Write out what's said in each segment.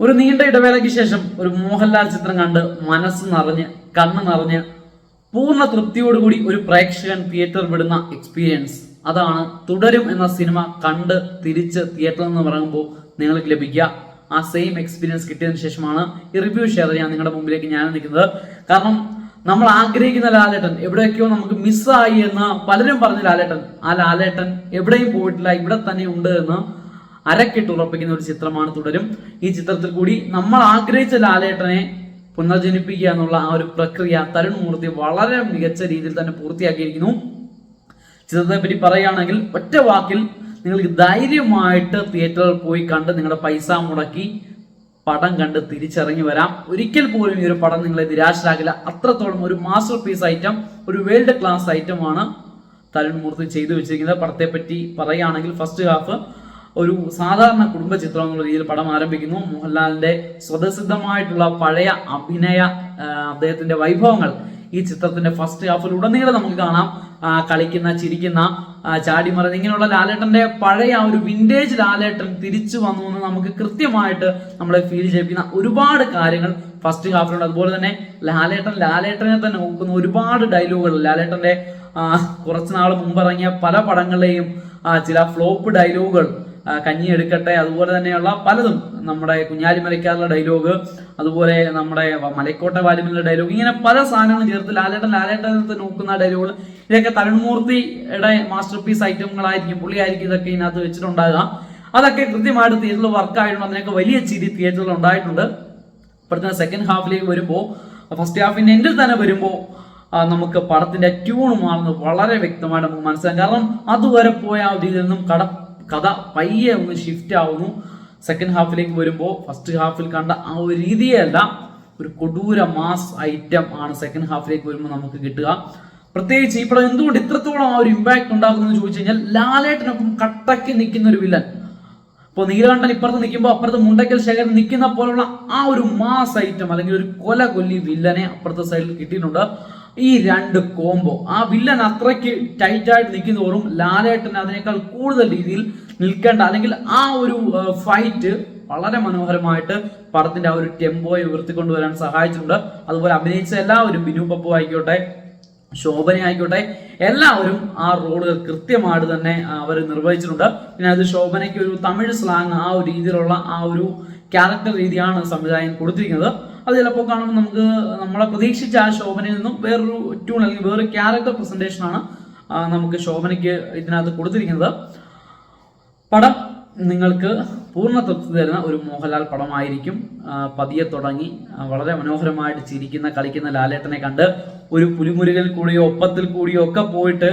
ഒരു നീണ്ട ഇടവേളയ്ക്ക് ശേഷം ഒരു മോഹൻലാൽ ചിത്രം കണ്ട് മനസ്സ് നിറഞ്ഞ് കണ്ണ് നിറഞ്ഞ് പൂർണ തൃപ്തിയോടുകൂടി ഒരു പ്രേക്ഷകൻ തിയേറ്റർ വിടുന്ന എക്സ്പീരിയൻസ് അതാണ് തുടരും എന്ന സിനിമ കണ്ട് തിരിച്ച് തിയേറ്ററിൽ നിന്ന് ഇറങ്ങുമ്പോൾ നിങ്ങൾക്ക് ലഭിക്കുക. ആ സെയിം എക്സ്പീരിയൻസ് കിട്ടിയതിന് ശേഷമാണ് ഈ റിവ്യൂ ഷെയർ ചെയ്യാൻ നിങ്ങളുടെ മുമ്പിലേക്ക് ഞാൻ നിൽക്കുന്നത്. കാരണം നമ്മൾ ആഗ്രഹിക്കുന്ന ലാലേട്ടൻ എവിടെയൊക്കെയോ നമുക്ക് മിസ്സായി എന്ന് പലരും പറഞ്ഞ ലാലേട്ടൻ ആ ലാലേട്ടൻ എവിടെയും പോയിട്ടില്ല ഇവിടെ തന്നെ ഉണ്ട് എന്ന് അരക്കിട്ട് ഉറപ്പിക്കുന്ന ഒരു ചിത്രമാണ് തുടരും. ഈ ചിത്രത്തിൽ കൂടി നമ്മൾ ആഗ്രഹിച്ച ലാലേട്ടനെ പുനർജനിപ്പിക്കുക എന്നുള്ള ആ ഒരു പ്രക്രിയ തരുൺ മൂർത്തി വളരെ മികച്ച രീതിയിൽ തന്നെ പൂർത്തിയാക്കിയിരിക്കുന്നു. ചിത്രത്തെ പറ്റി പറയുകയാണെങ്കിൽ ഒറ്റ വാക്കിൽ നിങ്ങൾക്ക് ധൈര്യമായിട്ട് തിയേറ്ററിൽ പോയി കണ്ട് നിങ്ങളുടെ പൈസ മുടക്കി പടം കണ്ട് തിരിച്ചറിഞ്ഞു വരാം. ഒരിക്കൽ പോലും ഈ ഒരു പടം നിങ്ങളെ നിരാശരാകില്ല. അത്രത്തോളം ഒരു മാസ്റ്റർ പീസ് ഐറ്റം ഒരു വേൾഡ് ക്ലാസ് ഐറ്റമാണ് തരുൺ മൂർത്തി ചെയ്തു വെച്ചിരിക്കുന്നത്. പടത്തെ പറ്റി പറയുകയാണെങ്കിൽ ഫസ്റ്റ് ഹാഫ് ഒരു സാധാരണ കുടുംബ ചിത്രം എന്നുള്ള രീതിയിൽ പടം ആരംഭിക്കുന്നു. മോഹൻലാലിന്റെ സ്വതസിദ്ധമായിട്ടുള്ള പഴയ അഭിനയ അദ്ദേഹത്തിന്റെ വൈഭവങ്ങൾ ഈ ചിത്രത്തിന്റെ ഫസ്റ്റ് ഹാഫിൽ ഉടനീളം നമുക്ക് കാണാം. കളിക്കുന്ന ചിരിക്കുന്ന ചാടിമറന്ന് ഇങ്ങനെയുള്ള ലാലേട്ടന്റെ പഴയ ആ ഒരു വിന്റേജ് ലാലേട്ടൻ തിരിച്ചു വന്നു എന്ന് നമുക്ക് കൃത്യമായിട്ട് നമ്മളെ ഫീൽ ചെയ്യിപ്പിക്കുന്ന ഒരുപാട് കാര്യങ്ങൾ ഫസ്റ്റ് ഹാഫിലുണ്ട് അതുപോലെ തന്നെ ലാലേട്ടൻ ലാലേട്ടനെ തന്നെ നോക്കുന്ന ഒരുപാട് ഡയലോഗുകൾ ലാലേട്ടന്റെ കുറച്ച് നാൾ മുമ്പ് ഇറങ്ങിയ പല പടങ്ങളിലെയും ചില ഫ്ലോപ്പ് ഡയലോഗുകൾ കഞ്ഞി എടുക്കട്ടെ അതുപോലെ തന്നെയുള്ള പലതും നമ്മുടെ കുഞ്ഞാലിമലയ്ക്കാരുടെ ഡയലോഗ് അതുപോലെ നമ്മുടെ മലക്കോട്ടെ വാലിമലിന്റെ ഡയലോഗ് ഇങ്ങനെ പല സാധനങ്ങളും ചേർത്ത് ലാലേട്ടൻ ലാലേട്ടനത്തെ നോക്കുന്ന ഡയലോഗുകൾ ഇതൊക്കെ തരുൺമൂർത്തിയുടെ മാസ്റ്റർ പീസ് ഐറ്റങ്ങളായിരിക്കും പുള്ളിയായിരിക്കും ഇതൊക്കെ ഇതിനകത്ത് വെച്ചിട്ടുണ്ടാകുക അതൊക്കെ കൃത്യമായിട്ട് തിയേറ്ററിൽ വർക്ക് ആയിട്ടുണ്ട് അതിനൊക്കെ വലിയ ചിരി തിയേറ്ററിൽ ഉണ്ടായിട്ടുണ്ട്. ഇപ്പോഴത്തെ സെക്കൻഡ് ഹാഫിലേക്ക് വരുമ്പോൾ ഫസ്റ്റ് ഹാഫിന്റെ എൻഡിൽ തന്നെ വരുമ്പോൾ നമുക്ക് പടത്തിന്റെ ട്യൂൺ മാറുന്നത് വളരെ വ്യക്തമായിട്ട് നമുക്ക് മനസ്സിലാക്കാം. കാരണം അതുവരെ പോയ ആ രീതിയിൽ നിന്നും കട കഥ പയ്യെ ഒന്ന് ഷിഫ്റ്റ് ആവുന്നു. സെക്കൻഡ് ഹാഫിലേക്ക് വരുമ്പോൾ ഫസ്റ്റ് ഹാഫിൽ കണ്ട ആ ഒരു രീതിയല്ല ഒരു കൊടൂര മാസ് ഐറ്റം ആണ് സെക്കൻഡ് ഹാഫിലേക്ക് വരുമ്പോൾ നമുക്ക് കിട്ടുക. പ്രത്യേകിച്ച് ഈ പടം എന്തുകൊണ്ട് ഇത്രത്തോളം ആ ഒരു ഇമ്പാക്ട് ഉണ്ടാക്കുന്നു ചോദിച്ചു കഴിഞ്ഞാൽ ലാലേട്ടനൊപ്പം കട്ടയ്ക്ക് നിൽക്കുന്ന ഒരു വില്ലൻ ഇപ്പോൾ നീലകണ്ഠൻ ഇപ്പുറത്ത് നിൽക്കുമ്പോൾ അപ്പുറത്ത് മുണ്ടക്കൽ ശേഖരൻ നിൽക്കുന്ന പോലുള്ള ആ ഒരു മാസ് ഐറ്റം അല്ലെങ്കിൽ ഒരു കൊല കൊല്ലി വില്ലനെ അപ്പുറത്തെ സൈഡിൽ കിട്ടിയിട്ടുണ്ട്. ഈ രണ്ട് കോംബോ ആ വില്ലൻ അത്രയ്ക്ക് ടൈറ്റ് ആയിട്ട് നിൽക്കുന്നതോറും ലാലേട്ടൻ അതിനേക്കാൾ കൂടുതൽ രീതിയിൽ നിൽക്കേണ്ട അല്ലെങ്കിൽ ആ ഒരു ഫൈറ്റ് വളരെ മനോഹരമായിട്ട് പടത്തിന്റെ ആ ഒരു ടെമ്പോയെ ഉയർത്തിക്കൊണ്ടുവരാൻ സഹായിച്ചിട്ടുണ്ട്. അതുപോലെ അഭിനയിച്ച എല്ലാവരും ബിനു പപ്പു ആയിക്കോട്ടെ ശോഭന ആയിക്കോട്ടെ എല്ലാവരും ആ റോളുകൾ കൃത്യമായിട്ട് തന്നെ അവർ നിർവഹിച്ചിട്ടുണ്ട്. പിന്നെ അത് ശോഭനയ്ക്ക് ഒരു തമിഴ് സ്ലാങ് ആ ഒരു രീതിയിലുള്ള ആ ഒരു ക്യാരക്ടർ രീതിയാണ് സംവിധായകൻ കൊടുത്തിരിക്കുന്നത്. അത് ചിലപ്പോൾ കാണുമ്പോൾ നമുക്ക് നമ്മളെ പ്രതീക്ഷിച്ച ആ ശോഭനയിൽ നിന്നും വേറൊരു ട്യൂൺ അല്ലെങ്കിൽ വേറൊരു ക്യാരക്ടർ പ്രസന്റേഷൻ ആണ് നമുക്ക് ശോഭനയ്ക്ക് ഇതിനകത്ത് കൊടുത്തിരിക്കുന്നത്. പടം നിങ്ങൾക്ക് പൂർണ തൃപ്തി തരുന്ന ഒരു മോഹൻലാൽ പടമായിരിക്കും. പതിയെ തുടങ്ങി വളരെ മനോഹരമായിട്ട് ചിരിക്കുന്ന കളിക്കുന്ന ലാലേട്ടനെ കണ്ട് ഒരു പുലിമുരുകൽ കൂടിയോ ഒപ്പത്തിൽ കൂടിയോ ഒക്കെ പോയിട്ട്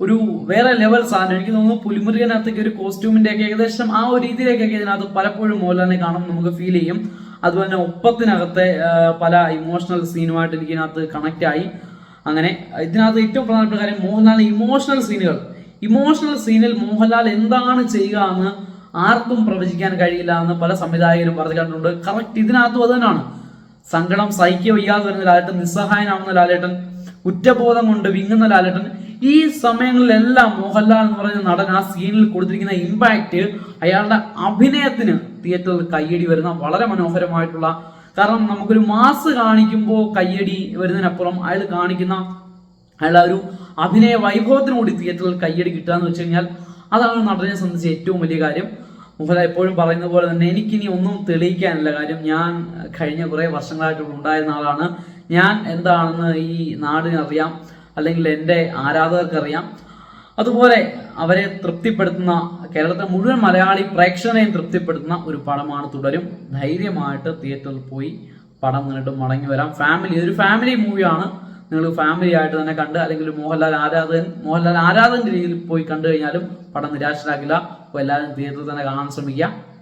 ഒരു വേറെ ലെവൽ സാധനം എനിക്ക് തോന്നുന്നു പുലിമുരുകനകത്തേക്ക് ഒരു കോസ്റ്റ്യൂമിന്റെ ഒക്കെ ഏകദേശം ആ ഒരു രീതിയിലേക്കൊക്കെ ഇതിനകത്ത് പലപ്പോഴും മോഹൻലാലിനെ കാണുമ്പോൾ നമുക്ക് ഫീൽ ചെയ്യും. അതുപോലെ തന്നെ ഒപ്പത്തിനകത്തെ പല ഇമോഷണൽ സീനുമായിട്ട് എനിക്ക് ഇതിനകത്ത് കണക്റ്റ് ആയി. അങ്ങനെ ഇതിനകത്ത് ഏറ്റവും പ്രധാനപ്പെട്ട കാര്യം മോഹൻലാലിന്റെ ഇമോഷണൽ സീനുകൾ ഇമോഷണൽ സീനിൽ മോഹൻലാൽ എന്താണ് ചെയ്യുക എന്ന് ആർക്കും പ്രവചിക്കാൻ കഴിയില്ല എന്ന് പല സംവിധായകരും പറഞ്ഞു കണ്ടിട്ടുണ്ട് കറക്റ്റ് ഇതിനകത്തും അത് തന്നെയാണ്. സങ്കടം സഹിക്കുക വയ്യാതെ വരുന്ന ലാലേട്ടൻ നിസ്സഹായനാവുന്ന ലാലേട്ടൻ കുറ്റബോധം കൊണ്ട് വിങ്ങുന്ന ലാലേട്ടൻ ഈ സമയങ്ങളിലെല്ലാം മോഹൻലാൽ എന്ന് പറയുന്ന നടൻ ആ സീനിൽ കൊടുത്തിരിക്കുന്ന ഇമ്പാക്റ്റ് അയാളുടെ അഭിനയത്തിന് തിയേറ്ററിൽ കയ്യടി വരുന്ന വളരെ മനോഹരമായിട്ടുള്ള കാരണം നമുക്കൊരു മാസ് കാണിക്കുമ്പോൾ കയ്യടി വരുന്നതിനപ്പുറം അയാൾ കാണിക്കുന്ന അയാൾ ഒരു അഭിനയ വൈഭവത്തിന് കൂടി തിയേറ്ററിൽ കയ്യടി കിട്ടുക എന്ന് വെച്ച് കഴിഞ്ഞാൽ അതാണ് നടനെ സംബന്ധിച്ച് ഏറ്റവും വലിയ കാര്യം. മോഹൻലാൽ എപ്പോഴും പറയുന്ന പോലെ തന്നെ എനിക്കിനി ഒന്നും തെളിയിക്കാനില്ല കാര്യം. ഞാൻ കഴിഞ്ഞ കുറേ വർഷങ്ങളായിട്ട് ഉണ്ടായിരുന്ന ആളാണ്. ഞാൻ എന്താണെന്ന് ഈ നാടിനറിയാം. അല്ലെങ്കിൽ എന്റെ ആരാധകർക്കറിയാം. അതുപോലെ അവരെ തൃപ്തിപ്പെടുത്തുന്ന കേരളത്തിലെ മുഴുവൻ മലയാളി പ്രേക്ഷകനെയും തൃപ്തിപ്പെടുത്തുന്ന ഒരു പടമാണ് തുടരും. ധൈര്യമായിട്ട് തിയേറ്ററിൽ പോയി പടം കണ്ടിട്ട് മടങ്ങി വരാം. ഫാമിലി ഇതൊരു ഫാമിലി മൂവിയാണ്. നിങ്ങൾ ഫാമിലി ആയിട്ട് തന്നെ കണ്ട് അല്ലെങ്കിൽ മോഹൻലാൽ ആരാധകൻ മോഹൻലാൽ ആരാധകന്റെ രീതിയിൽ പോയി കണ്ടു കഴിഞ്ഞാലും പടം നിരാശരാക്കില്ല അപ്പോൾ എല്ലാവരും തിയേറ്ററിൽ തന്നെ കാണാൻ ശ്രമിക്കുക.